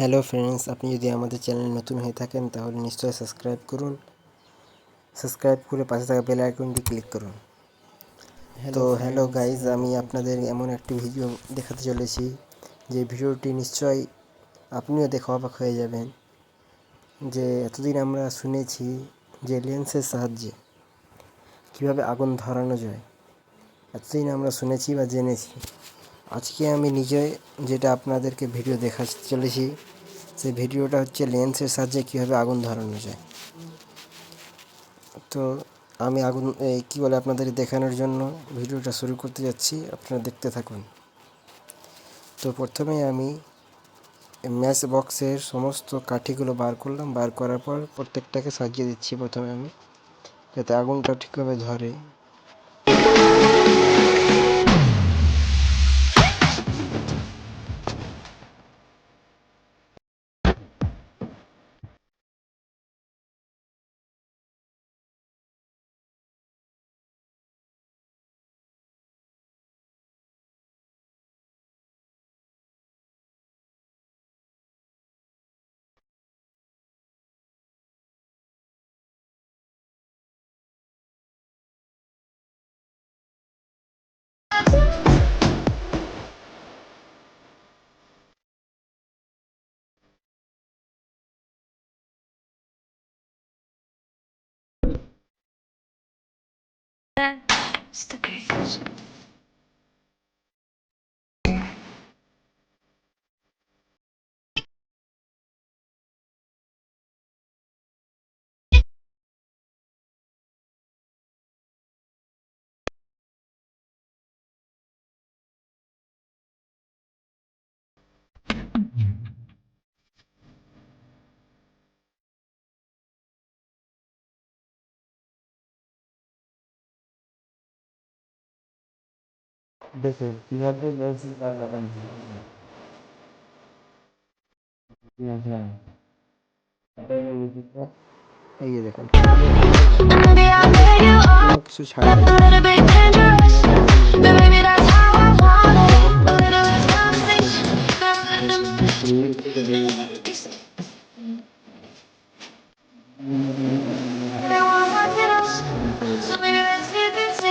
Hello friends আপনি যদি আমাদের চ্যানেল নতুন হয়ে থাকেন তাহলে নিশ্চয়ই সাবস্ক্রাইব করুন। সাবস্ক্রাইব করে পাশে থাকা বেল আইকনটি ক্লিক করুন। তো হ্যালো গাইজ আমি আপনাদের এমন একটি ভিডিও দেখাতে চলেছি যে ভিডিওটি নিশ্চয়ই আপনিও দেখে অবাক হয়ে যাবেন যে এতদিন আমরা শুনেছি যে লেন্সের সাহায্যে কীভাবে আগুন ধরানো যায়। এতদিন আমরা শুনেছি বা জেনেছি। আজকে আমি নিজে যেটা আপনাদেরকে ভিডিও দেখাতে চলেছি, সেই ভিডিওটা হচ্ছে লেন্সের সাহায্যে কীভাবে আগুন ধরানো যায়। তো আমি আগুন এই কী বলে আপনাদের দেখানোর জন্য ভিডিওটা শুরু করতে যাচ্ছি, আপনারা দেখতে থাকুন। তো প্রথমেই আমি ম্যাচ বক্সের সমস্ত কাঠিগুলো বার করলাম, বার করার পর প্রত্যেকটাকে সাজিয়ে দিচ্ছি প্রথমে আমি, যাতে আগুনটা ঠিকভাবে ধরে। stickers Listen, you have been dancing down the ये देखो सुझाव